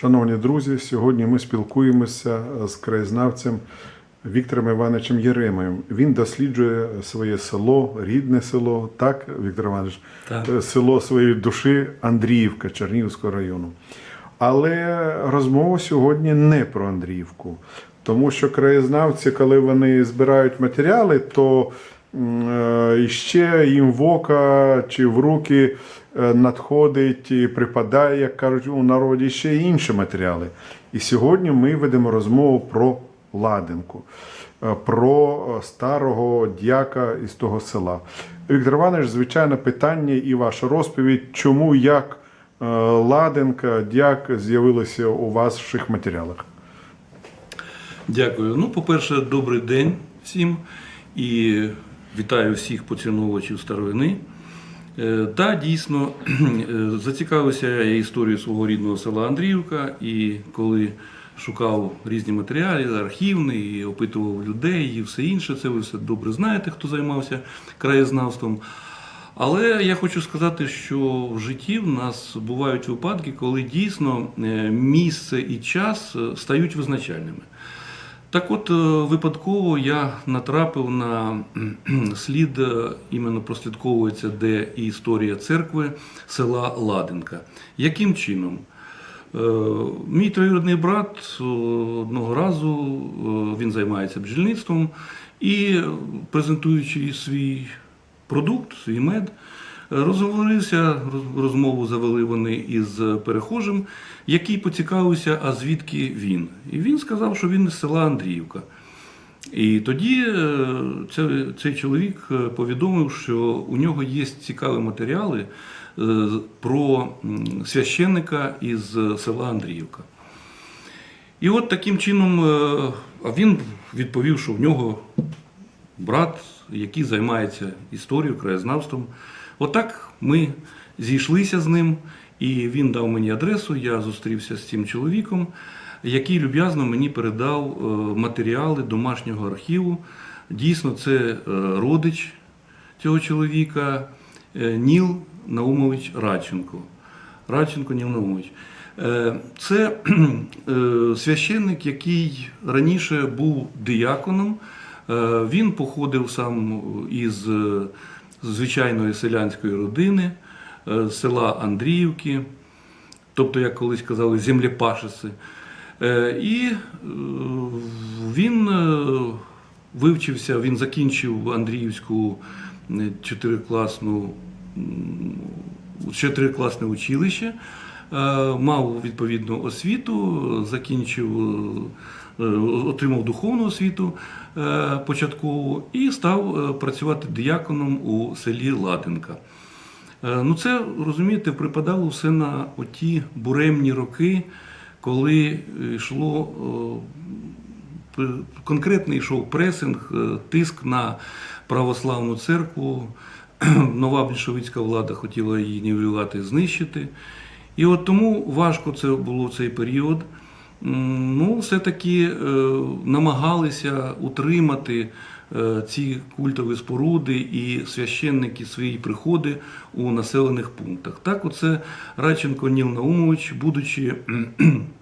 Шановні друзі, сьогодні ми спілкуємося з краєзнавцем Віктором Івановичем Єремеєм. Він досліджує своє село, рідне село, так, Віктор Іванович, Так. Е, село своєї душі Андріївка Чернігівського району. Але розмова сьогодні не про Андріївку, тому що краєзнавці, коли вони збирають матеріали, то е, ще їм в ока чи в руки е, надходить і припадає, як кажуть у народі, ще й інші матеріали. І сьогодні ми ведемо розмову про Ладенку, е, про е, старого дяка із того села. Віктор Іванович, звичайно, питання і ваша розповідь, чому як е, Ладенка, дяк з'явилися у ваших матеріалах. Дякую. Ну, по-перше, добрий день всім і вітаю всіх поціновувачів старовини. Е, Та дійсно е, зацікавився я історією свого рідного села Андріївка, і коли шукав різні матеріали, архівні, і опитував людей і все інше, це ви все добре знаєте, хто займався краєзнавством. Але я хочу сказати, що в житті в нас бувають випадки, коли дійсно е, місце і час стають визначальними. Так от, е, випадково я натрапив на слід, е, іменно прослідковується, де і історія церкви села Ладенка. Яким чином? Е, Мій троюрідний брат одного разу він займається бджільництвом і презентуючи свій продукт, свій мед, розговорився, розмову завели вони із перехожим, який поцікавився, а звідки він. І він сказав, що він із села Андріївка. І тоді е, це- цей чоловік е, повідомив, що у нього є цікаві матеріали е, про священника із села Андріївка. І от таким чином він відповів, що в нього брат, який займається історією, краєзнавством. Отак ми зійшлися з ним, і він дав мені адресу. Я зустрівся з цим чоловіком, який люб'язно мені передав е, матеріали домашнього архіву. Дійсно, це е, родич цього чоловіка е, Ніл Наумович Радченко. Радченко Ніл Наумович. Це священник, який раніше був дияконом. Е, Він походив сам із звичайної селянської родини, е, села Андріївки, тобто, як колись казали, землепашиси. Е, І е, він вивчився, він закінчив Андріївську чотирикласну чотирикласне училище, мав відповідну освіту, закінчив, отримав духовну освіту е, початкову і став е, працювати дияконом у селі Ладенка. Е, Ну, це розумієте, припадало все на оті буремні роки, коли е, йшло е, конкретно йшов пресинг, е, тиск на православну церкву. Нова більшовицька влада хотіла її нівелювати, знищити. І от тому важко це було в цей період. Ну, все-таки е, намагалися утримати е, ці культові споруди і священники свої приходи у населених пунктах. Так, оце Радченко Ніл Наумович, будучи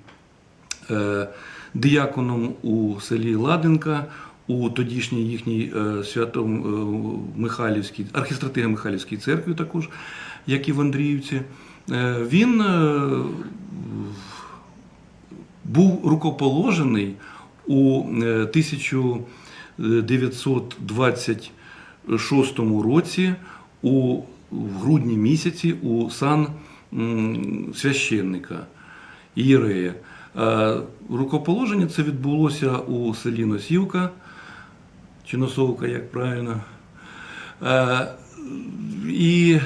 е, дияконом у селі Ладенка, у тодішній їхній свято Михайлівській, архістратига Михайлівській церкві також, як і в Андріївці, він був рукоположений у е, 1926 році у грудні місяці у сан священника Єрея. Е, Рукоположення це відбулося у селі Носівка, чи Носовка, як правильно. Е, І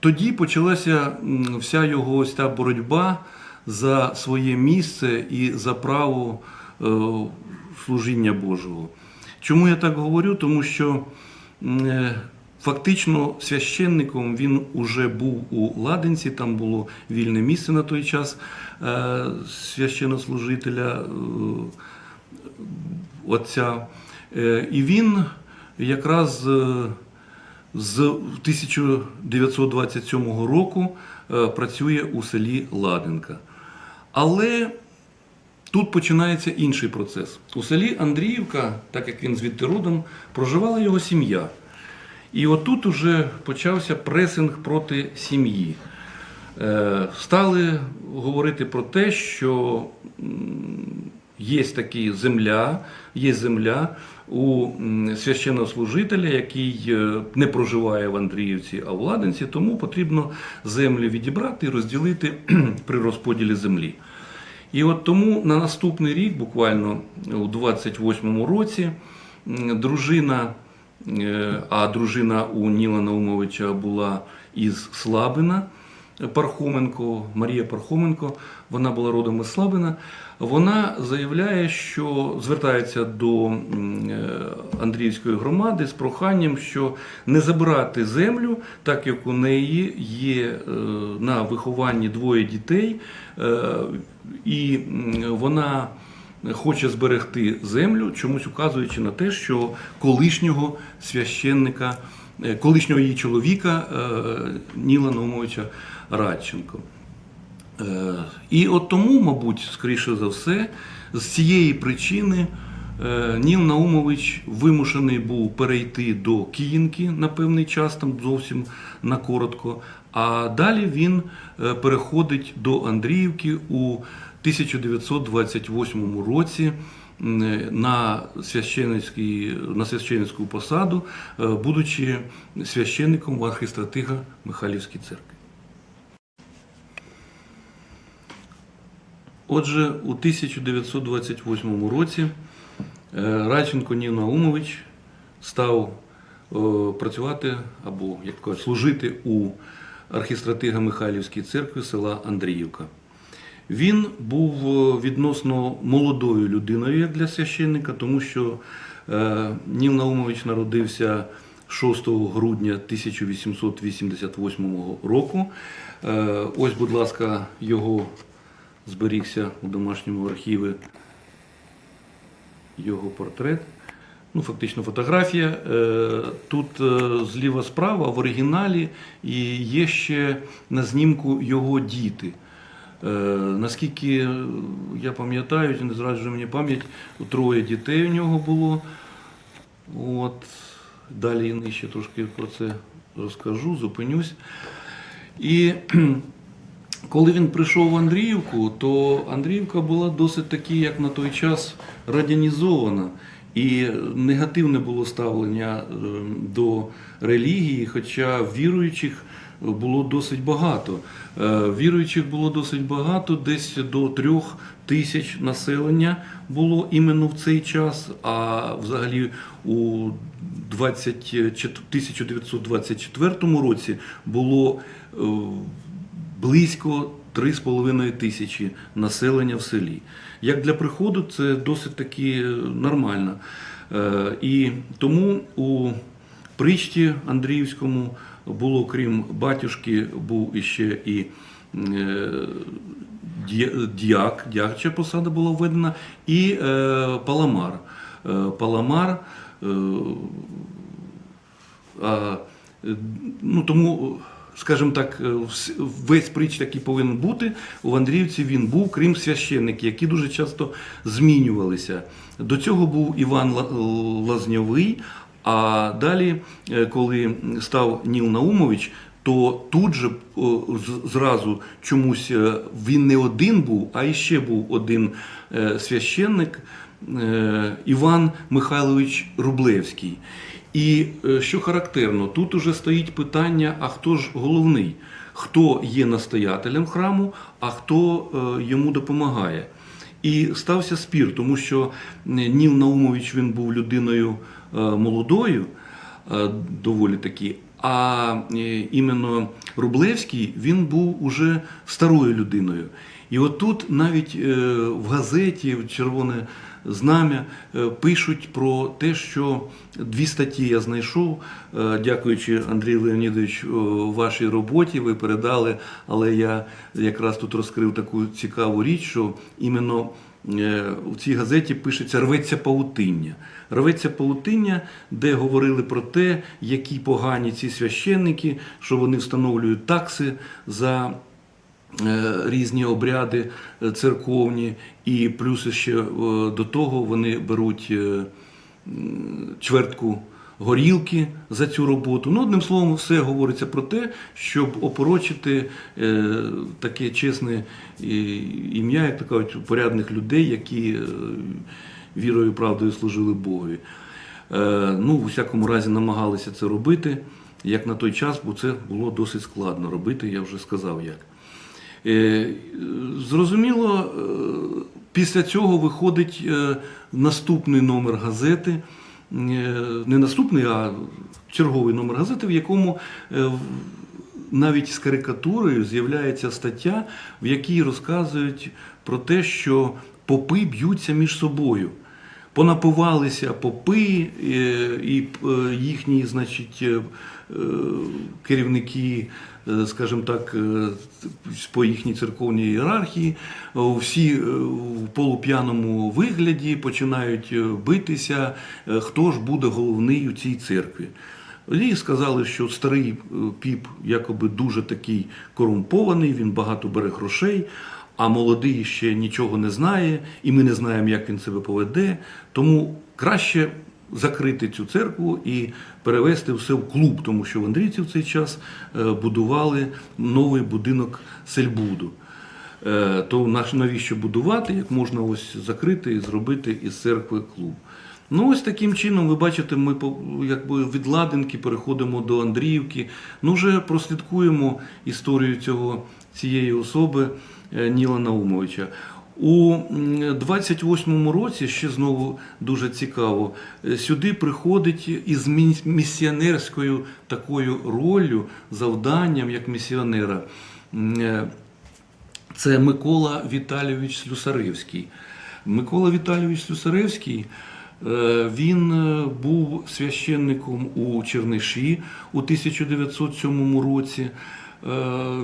тоді почалася вся його ось та боротьба за своє місце і за право е, служіння Божого. Чому я так говорю? Тому що е, фактично священником він уже був у Ладенці, там було вільне місце на той час е, священнослужителя. отця. І він якраз з 1927 року працює у селі Ладенка. Але тут починається інший процес. У селі Андріївка, так як він звідти родом, проживала його сім'я. І отут уже почався пресинг проти сім'ї. Е, Стали говорити про те, що є такі земля, є земля у священнослужителя, який е, не проживає в Андріївці, а в Ладенці, тому потрібно землю відібрати і розділити при розподілі землі. І от тому на наступний рік, буквально у 28-му році, дружина, е, а дружина у Ніла Наумовича була із Слабина, Пархоменко, Марія Пархоменко, вона була родом із Слабина. Вона заявляє, що звертається до е, Андріївської громади з проханням, що не забирати землю, так як у неї є е, на вихованні двоє дітей, е, і вона хоче зберегти землю, чомусь указуючи на те, що колишнього священника, колишнього її чоловіка е, Ніла Наумовича Радченко. Е, І от тому, мабуть, скоріше за все, з цієї причини е, Ніл Наумович вимушений був перейти до Київки на певний час, там зовсім на коротко. А далі він е, переходить до Андріївки у 1928 році е, на, на священницьку посаду, е, будучи священником в архістратига Михайлівській церкві. Отже, у 1928 році е, Радченко Нів Наумович став е, працювати або як кажуть, служити у архістратига Михайлівській церкві села Андріївка. Він був е, відносно молодою людиною для священника, тому що е, Нів Наумович народився 6 грудня 1888 року. Е, Ось, будь ласка, його зберігся у домашньому архіві його портрет. Ну, фактично фотографія. Тут зліва справа в оригіналі і є ще на знімку його діти. Е, Наскільки я пам'ятаю, не зраджує мені пам'ять, троє дітей у нього було. От. Далі я нижче трошки про це розкажу, зупинюсь. І коли він прийшов в Андріївку, то Андріївка була досить таки, як на той час, радянізована. І негативне було ставлення е, до релігії, хоча віруючих було досить багато. Е, Віруючих було досить багато, десь до трьох тисяч населення було іменно в цей час, а взагалі у 24 1924 році було е, близько 3,5 тисячі населення в селі. Як для приходу, це досить таки нормально. Е, І тому у причті Андріївському було, крім батюшки, був іще і е, діак, діакча посада була введена, і е, паламар. Е, Паламар а, ну, тому, скажімо так, весь притч такий повинен бути. У Андріївці він був, крім священників, які дуже часто змінювалися. До цього був Іван Лазньовий, а далі, е, коли став Ніл Наумович, то тут же зразу чомусь е, він не один був, а іще був один е, священник Іван Михайлович Рублевський. І що характерно, тут уже стоїть питання: а хто ж головний? Хто є настоятелем храму, а хто йому допомагає? І стався спір, тому що е, Ніл Наумович він був людиною е, молодою, е, доволі таки. А іменно Рублевський він був уже старою людиною. І отут навіть в газеті в Червоне знам'я е, пишуть про те, що дві статті я знайшов, е, дякуючи Андрію Леонідовичу вашій роботі, ви передали, але я якраз тут розкрив таку цікаву річ, що іменно е, у цій газеті пишеться рветься паутиння. Рветься паутиння, де говорили про те, які погані ці священники, що вони встановлюють такси за е, різні обряди е, церковні, і плюс ще е, до того вони беруть е, чвертку горілки за цю роботу. Ну, одним словом, все говориться про те, щоб опорочити е, таке чесне е, ім'я, як то кажуть, порядних людей, які е, вірою правдою служили Богові. Е, ну, в усякому разі, намагалися це робити, як на той час, бо це було досить складно робити, я вже сказав як. Е, Зрозуміло, е, після цього виходить е, наступний номер газети. Не наступний, а черговий номер газети, в якому навіть з карикатурою з'являється стаття, в якій розказують про те, що попи б'ються між собою. Понапивалися попи і їхні, значить, керівники, скажімо так, е, по їхній церковній ієрархії, е, всі е, в полуп'яному вигляді починають е, битися, е, хто ж буде головний у цій церкві. І сказали, що старий е, піп якоби дуже такий корумпований, він багато бере грошей, а молодий ще нічого не знає, і ми не знаємо, як він себе поведе. Тому краще закрити цю церкву і перевести все в клуб, тому що в Андрійці в цей час е, будували новий будинок Сельбуду. Е, То навіщо будувати, як можна ось закрити і зробити із церкви клуб. Ну, ось таким чином, ви бачите, ми якби від Ладинки переходимо до Андріївки. Ну, вже прослідкуємо історію цього, цієї особи е, Ніла Наумовича. У м, 28-му році, ще знову дуже цікаво, е, сюди приходить із місіонерською такою роллю, завданням як місіонера. е, це Микола Віталійович Слюсаревський. Микола Віталійович Слюсаревський. е, Він був священником у Черниші у 1907 році. Е,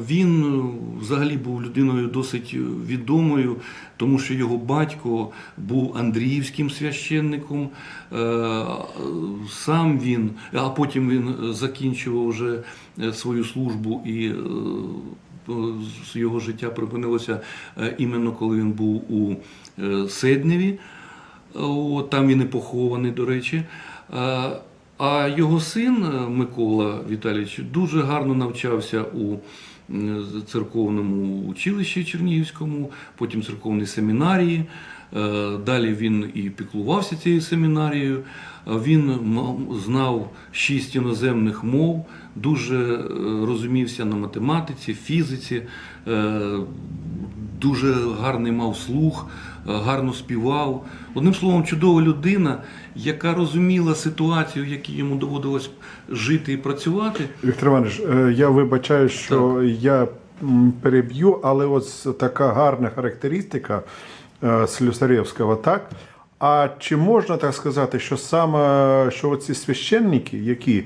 Він взагалі був людиною досить відомою, тому що його батько був Андріївським священником. Е, Сам він, а потім він закінчував вже е, свою службу і його життя припинилося іменно коли він був у Седневі. Там він і похований, до речі. А його син е, Микола Віталійович дуже гарно навчався у церковному училищі Чернігівському, потім церковній семінарії. Е, Далі він і піклувався цією семінарією. Е, Він знав шість іноземних мов, дуже розумівся на математиці, фізиці, дуже гарний мав слух, е, гарно співав. Одним словом, чудова людина, яка розуміла ситуацію, в якій йому доводилось жити і працювати. Віктор Іванович, е, я вибачаю, що я переб'ю, але ось така гарна характеристика е, Слюсаревського, так? А чи можна так сказати, що саме що оці священники, які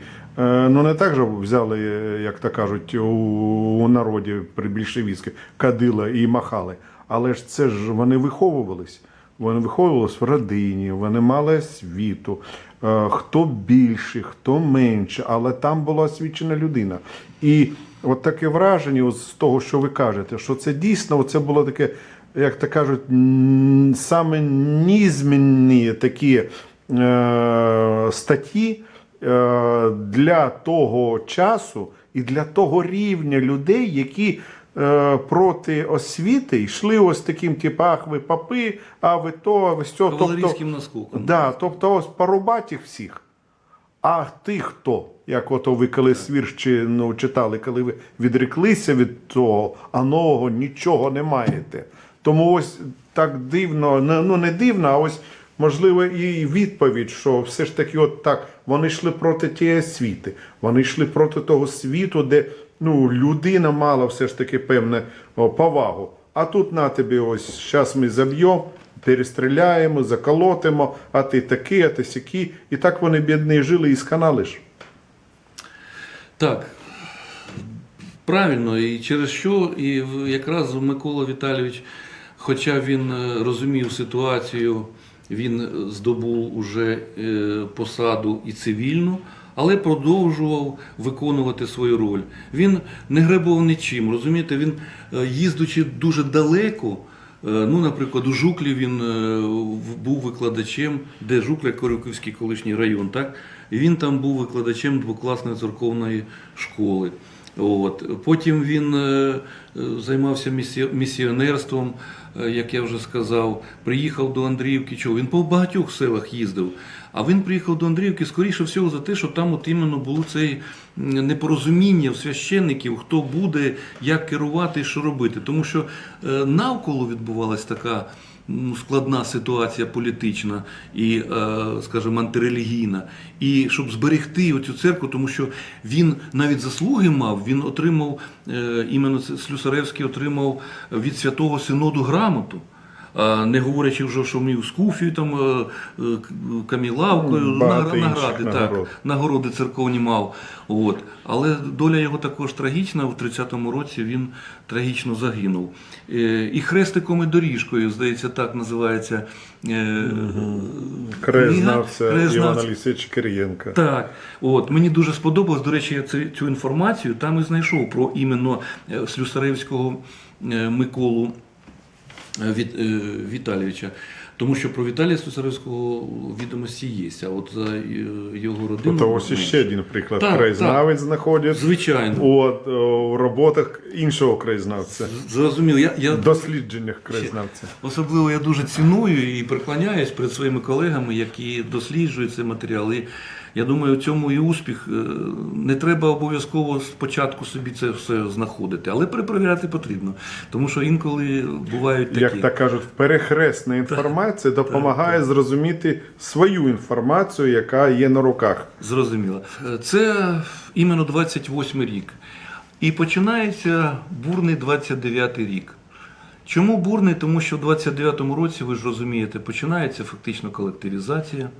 ну не так же взяли, е, як то кажуть, у, народі при більшовістській, кадила і махали, але ж це ж вони виховувались. Вони виховувалися в родині, вони мали освіту, е, хто більше, хто менше, але там була освічена людина. І от таке враження з того, що ви кажете, що це дійсно це було таке, як то кажуть, саме нізмінні такі е, статті е, для того часу і для того рівня людей, які е, проти освіти йшли ось таким, типу, ах, ви папи, а ви то, а ви сьо. Кавалерійським наскоком. Да, тобто ось порубать їх всіх. А ти хто? Як ото ви колись вірш чи, ну, читали, коли ви відреклися від того, а нового нічого не маєте. Тому ось так дивно, ну, не дивно, а ось можливо і відповідь, що все ж таки, от так, вони йшли проти тієї освіти, вони йшли проти того світу, де ну, людина мала все ж таки певне повагу. А тут на тобі ось зараз ми заб'ємо, перестріляємо, заколотимо, а ти такий, а ти сякий. І так вони бідні жили і сканали ж. Так. Правильно, і через що і якраз Микола Віталійович, хоча він е, розумів ситуацію, він е, здобув уже е, посаду і цивільну, але продовжував виконувати свою роль. Він не гребував нічим, розумієте, він, е, їздячи дуже далеко, ну, наприклад, у Жуклі він був викладачем, де Жукля Корюківський колишній район, так? Він там був викладачем двокласної церковної школи. От. Потім він займався місіонерством, як я вже сказав, приїхав до Андріївки. Чого? Він по багатьох селах їздив. А він приїхав до Андріївки, скоріше всього, за те, що там от іменно було це непорозуміння в священників, хто буде, як керувати і що робити. Тому що е, навколо відбувалась така складна ситуація політична і, е, скажімо, антирелігійна. І щоб зберегти оцю церкву, тому що він навіть заслуги мав, він отримав, е, іменно Слюсаревський отримав від святого синоду грамоту. Не говорячи вже, що мій з Куфію, там, е, е, Камілавкою, награди, нагород. так, нагороди церковні мав. От. Але доля його також трагічна. У 30-му році він трагічно загинув. Е, І хрестиком і доріжкою, здається, так називається. е, Краєзнавця книга. Іван Алісович Кирієнка. Так, от мені дуже сподобалось. До речі, я цю, інформацію там і знайшов про іменно Слюсаревського Миколу Віталійовича. Тому що про Віталія Слюсаревського відомості є, а от за е, його родину. Тобто ось ще один приклад. Так, Краєзнавець знаходять Звичайно. от, о, в роботах іншого краєзнавця, Зрозуміло. Я, я дослідженнях краєзнавця. Особливо я дуже ціную і приклоняюсь перед своїми колегами, які досліджують цей матеріал. І я думаю, в цьому і успіх. Е, Не треба обов'язково спочатку собі це все знаходити, але перепровіряти потрібно. Тому що інколи бувають такі. Як так кажуть, перехресна інформація допомагає зрозуміти свою інформацію, яка є на руках. Зрозуміло. Е, Це іменно 28 рік. І починається бурний 29 рік. Чому бурний? Тому що в 29-му році, ви ж розумієте, починається фактично колективізація.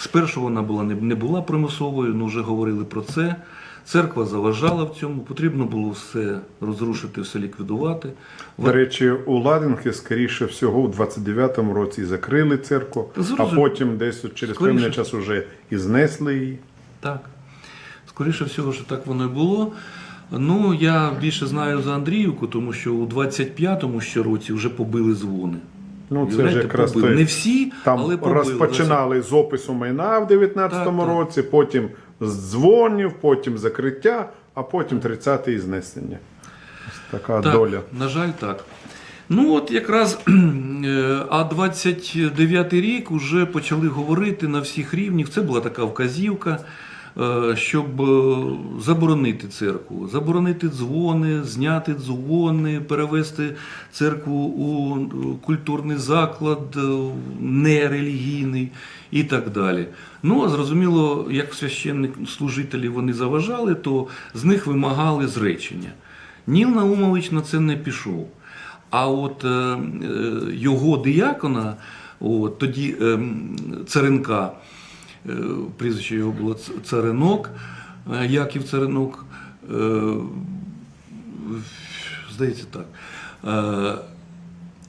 Спершу вона була не, не була примусовою, ну вже говорили про це. Церква заважала в цьому, потрібно було все розрушити, все ліквідувати. До речі, у Ладинки, скоріше всього, у 29-му році закрили церкву, а потім десь через Скоріше. певний час уже і знесли її. Так. Скоріше всього, що так воно і було. Ну, я більше знаю за Андріївку, тому що у 25-му ще році вже побили дзвони. Ну, це Уявляєте, якраз побили. той- Не всі, Там але побили. розпочинали з опису майна в 19-му Так, так. році, потім з дзвонів, потім закриття, а потім 30-й знесення. Ось така Так, доля. На жаль, так. Ну от якраз е, а 29-й рік вже почали говорити на всіх рівнях. Це була така вказівка, щоб е, заборонити церкву, заборонити дзвони, зняти дзвони, перевести церкву у е, культурний заклад, е, нерелігійний і так далі. Ну а зрозуміло, як священник служителі вони заважали, то з них вимагали зречення. Ніл Наумович на це не пішов. А от е, е, його диякона, от, тоді е, м, Царенка, е, прізвище його було Царинок, е, Яків Царинок, е, здається так. Е,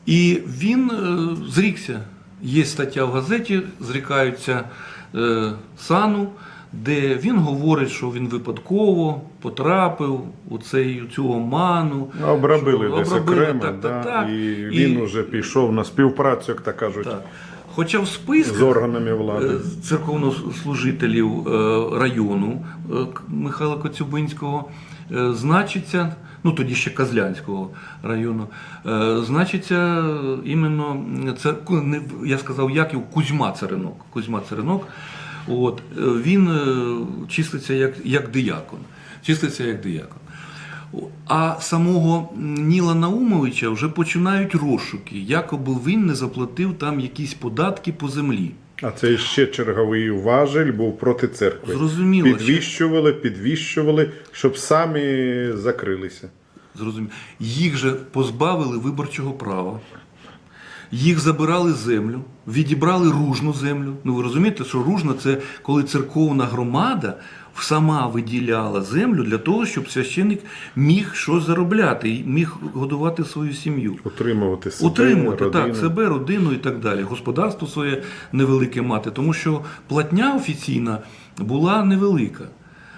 і він е, зрікся. Є стаття в газеті, зрікаються е, сану, де він говорить, що він випадково потрапив у цей, у цю оману. Обробили що- десь обробили, окремо, так, да, так, так. і він уже пішов на співпрацю, як так кажуть, Так. Хоча в списках з органами влади. е, церковнослужителів е, району е, Михайла Коцюбинського значиться, ну тоді ще Казлянського району, значиться іменно це я сказав, Яків Кузьма Царинок. Кузьма Царинок. От він числиться як, як диякон. Числиться як диякон. А самого Ніла Наумовича вже починають розшуки, якоби він не заплатив там якісь податки по землі. А це ще черговий важель був проти церкви. Зрозуміло, що- Підвіщували, підвіщували, щоб самі закрилися. Зрозуміло. Їх же позбавили виборчого права, їх забирали землю, відібрали ружну землю. Ну ви розумієте, що ружна це коли церковна громада сама виділяла землю для того, щоб священник міг щось заробляти міг годувати свою сім'ю. Утримувати себе, Утримувати родину. так, себе, родину і так далі, господарство своє невелике мати, тому що платня офіційна була невелика.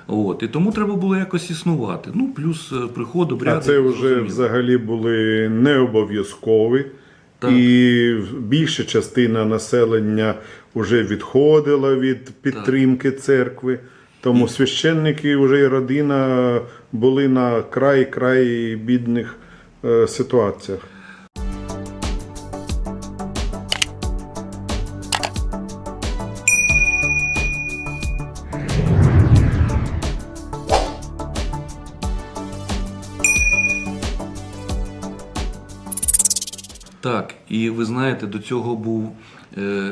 От, і тому треба було якось існувати. Ну, плюс е, приход, обряди. А це вже зрозуміло. взагалі були не обов'язкові. Так. І більша частина населення вже відходила від підтримки церкви. Тому священники вже і родина були на край край бідних е, ситуаціях. Так, і ви знаєте, до цього був е,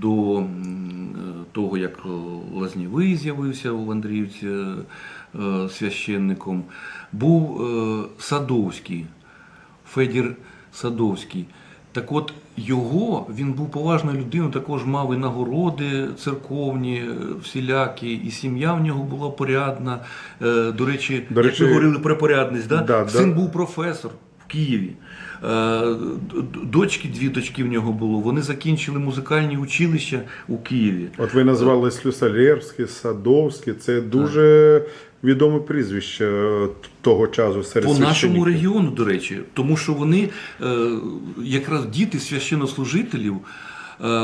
до е, того, як Лазнєвий з'явився у Андріївці е, священником, був е, Садовський, Федір Садовський. Так от його, він був поважною людиною, також мав і нагороди церковні, всілякі, і сім'я в нього була порядна. До речі, До як речі, ви говорили про порядність, да? да, син да. був професор Києві. Е, Дочки, дві дочки в нього було. Вони закінчили музикальні училища у Києві. От ви назвали Слюсарєвський, Садовський. Це дуже відоме прізвище е, того часу серед По нашому регіону, до речі, тому що вони, е, якраз діти священнослужителів,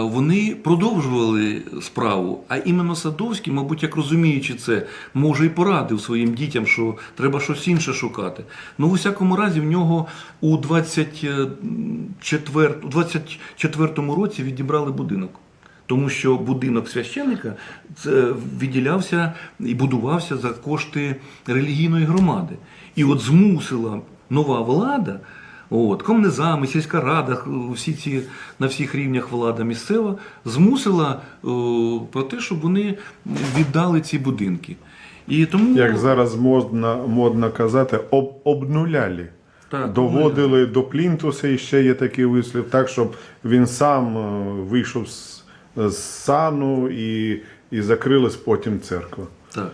вони продовжували справу. А іменно Садовський, мабуть, як розуміючи це, може і порадив своїм дітям, що треба щось інше шукати. Ну, в усякому разі, в нього у 24, у 24 році відібрали будинок. Тому що будинок священника це відділявся і будувався за кошти релігійної громади. І от змусила нова влада, от, комнезами, сільська рада, всі ці, на всіх рівнях влада місцева, змусила о, про те, щоб вони віддали ці будинки. І тому Як зараз модно, модно казати, об, обнуляли. Так, Доводили до плінтуса, і ще є такий вислів, так, щоб він сам е, вийшов з, з сану і, і закрилась потім церква. Так.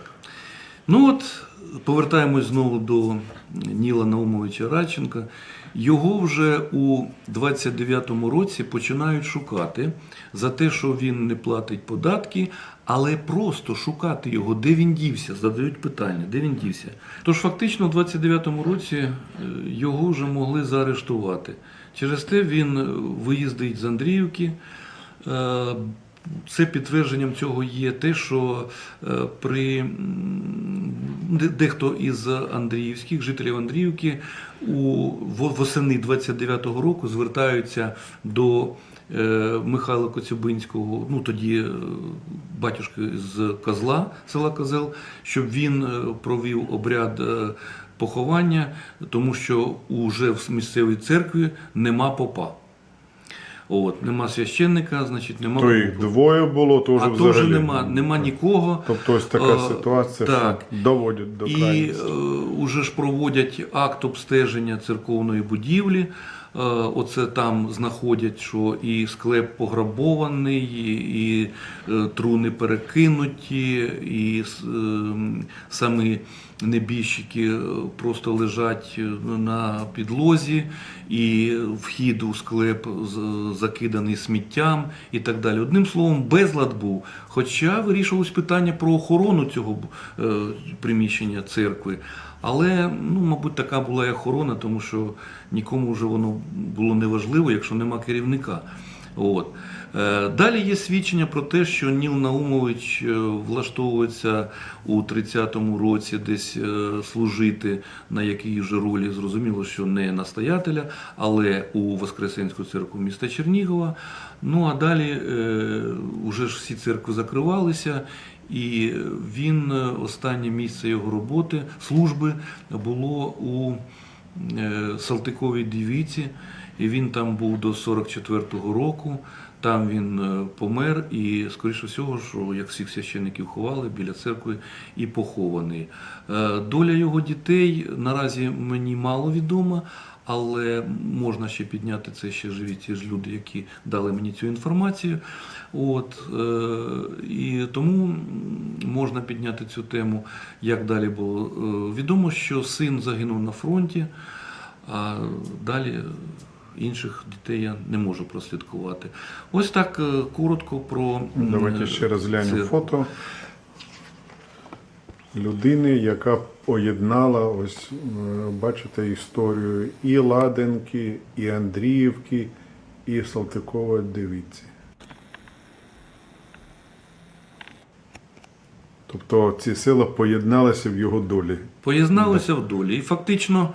Ну от, повертаємось знову до Ніла Наумовича Радченка. Його вже у 29-му році починають шукати за те, що він не платить податки, але просто шукати його, де він дівся, задають питання, де він дівся. Тож фактично у 29-му році е, його вже могли заарештувати. Через те він е, виїздить з Андріївки. Це підтвердженням цього є те, що е, при дехто із Андріївських, жителів Андріївки, у восени 29-го року звертаються до е, Михайла Коцюбинського, ну тоді е, батюшки з Козла, села Козел, щоб він провів обряд поховання, тому що уже в місцевій церкві нема попа. От, нема священника, значить, нема То їх двоє було, то вже а взагалі. вже нема, нема нікого. Тобто ось така Е, ситуація, так. що доводять до І крайності. е, уже ж проводять акт обстеження церковної будівлі. Е, Оце там знаходять, що і склеп пограбований, і, е, труни перекинуті, і ем, самі небіжчики е, просто лежать е, на підлозі, і вхід у склеп закиданий сміттям і так далі. Одним словом, безлад був. Хоча вирішувалось питання про охорону цього е, приміщення церкви. Але, ну, мабуть, така була і охорона, тому що нікому вже воно було неважливо, якщо нема керівника. От. Е, Далі є свідчення про те, що Ніл Наумович е, влаштовується у 30-му році десь е, служити на якій же ролі, зрозуміло, що не настоятеля, але у Воскресенську церкву міста Чернігова. Ну а далі вже ж всі церкви закривалися, і він е, останнє місце його роботи, служби було у е, Салтиковій дівіці, і він там був до 44-го року. Там він е, помер, і, скоріше всього, що як всіх священників ховали біля церкви і похований. Доля його дітей наразі мені мало відома, але можна ще підняти це ще живі ті ж люди, які дали мені цю інформацію. От, е, і тому можна підняти цю тему, як далі було. Е, Відомо, що син загинув на фронті, а далі інших дітей я не можу прослідкувати. Ось так е, коротко про Давайте ще раз глянемо фото людини, яка поєднала, ось е, бачите історію і Ладенки, і Андріївки, і Салтикова дивіться. Тобто ці села поєдналися в його долі. Поєдналися в долі. І фактично,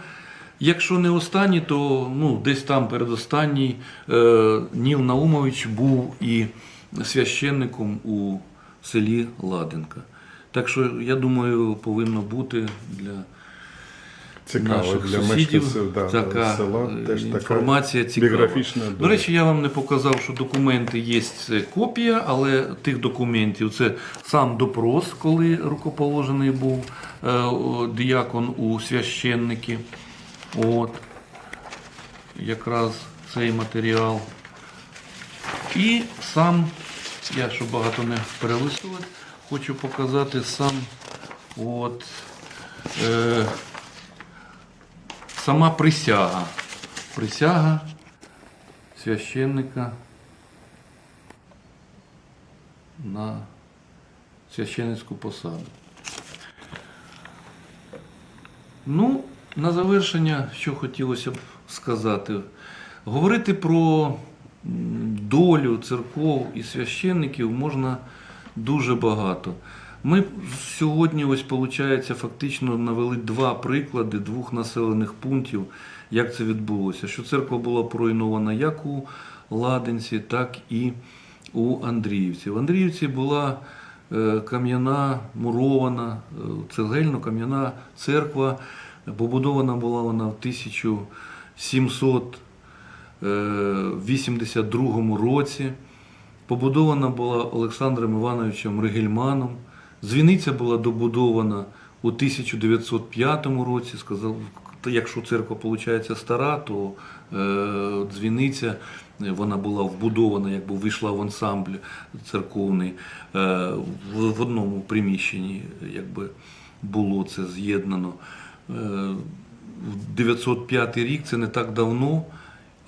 якщо не останній, то ну, десь там передостанній е, Ніл Наумович був і священником у селі Ладенка. Так що, я думаю, повинно бути для Цікаво наших для сусідів мешканців да, така села. Теж така інформація цікава. біографічна До речі, я вам не показав, що документи є це копія, але тих документів це сам допрос, коли рукоположений був е, діякон у священники. От. Якраз цей матеріал. І сам, я щоб багато не перелистувати, хочу показати сам от, е, сама присяга. Присяга священника на священницьку посаду. Ну, на завершення, що хотілося б сказати, говорити про долю церков і священників можна дуже багато. Ми сьогодні, ось виходить, фактично навели два приклади двох населених пунктів, як це відбулося. Що церква була поруйнована як у Ладенці, так і у Андріївці. В Андріївці була е, кам'яна, мурована, е, цегельно-кам'яна церква. Побудована була вона в 1782 році. Побудована була Олександром Івановичем Ригельманом. Дзвіниця була добудована у 1905 році. Сказав, якщо церква виходить стара, то е, дзвіниця е, вона була вбудована, якби вийшла в ансамбль церковний е, в, одному приміщенні, якби було це з'єднано. Е, в 905 рік це не так давно.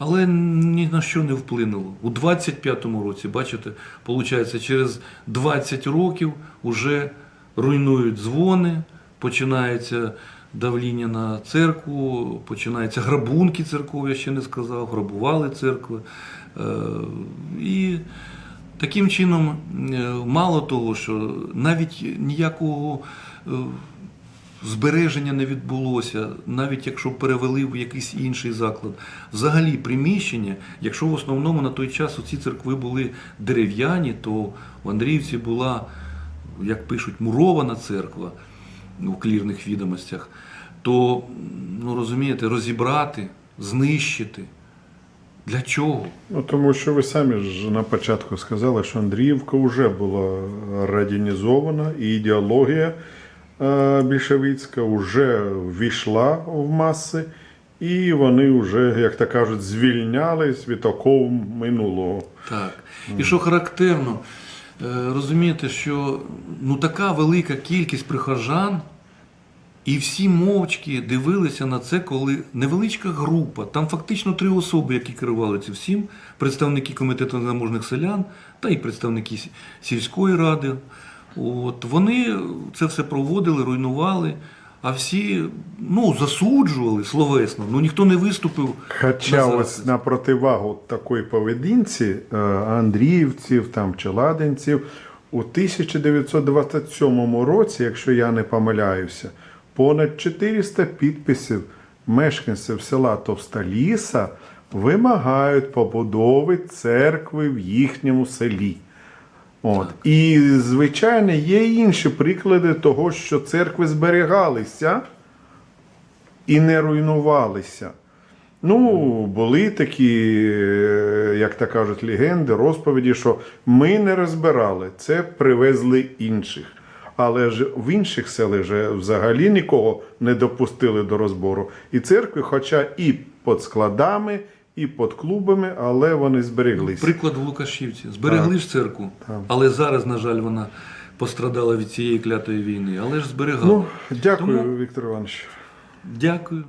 Але ні на що не вплинуло. У 25-му році, бачите, виходить, через 20 років вже руйнують дзвони, починається давління на церкву, починаються грабунки церков, я ще не сказав, грабували церкви. Е, І таким чином, е, мало того, що навіть ніякого е, збереження не відбулося, навіть якщо перевели в якийсь інший заклад. Взагалі приміщення, якщо в основному на той час ці церкви були дерев'яні, то в Андріївці була, як пишуть, мурована церква у клірних відомостях, то, ну розумієте, розібрати, знищити. Для чого? Ну, тому що ви самі ж на початку сказали, що Андріївка вже була радянізована, і ідеологія більшовицька вже ввійшла в маси, і вони вже, як то кажуть, звільнялись від оков минулого. Так. І що характерно, е, розумієте, що ну, така велика кількість прихожан, і всі мовчки дивилися на це, коли невеличка група, там фактично три особи, які керували цим всім, представники комітету незаможних селян та й представники сільської ради. От, вони це все проводили, руйнували, а всі ну, засуджували словесно. Ну ніхто не виступив. Хоча на ось на противагу такої поведінці е, Андріївців там, чи Ладенців у 1927 році, якщо я не помиляюся, понад 400 підписів мешканців села Товсталіса вимагають побудови церкви в їхньому селі. От. І, звичайно, є інші приклади того, що церкви зберігалися і не руйнувалися. Ну, були такі, е, як то кажуть, легенди, розповіді, що ми не розбирали, це привезли інших. Але ж в інших селах же взагалі нікого не допустили до розбору. І церкви, хоча і під складами, і під клубами, але вони збереглися. Приклад в Лукашівці. Зберегли ж церкву, але зараз, на жаль, вона пострадала від цієї клятої війни. Але ж зберегали. Ну, дякую, Тому- Віктор Іванович. Дякую.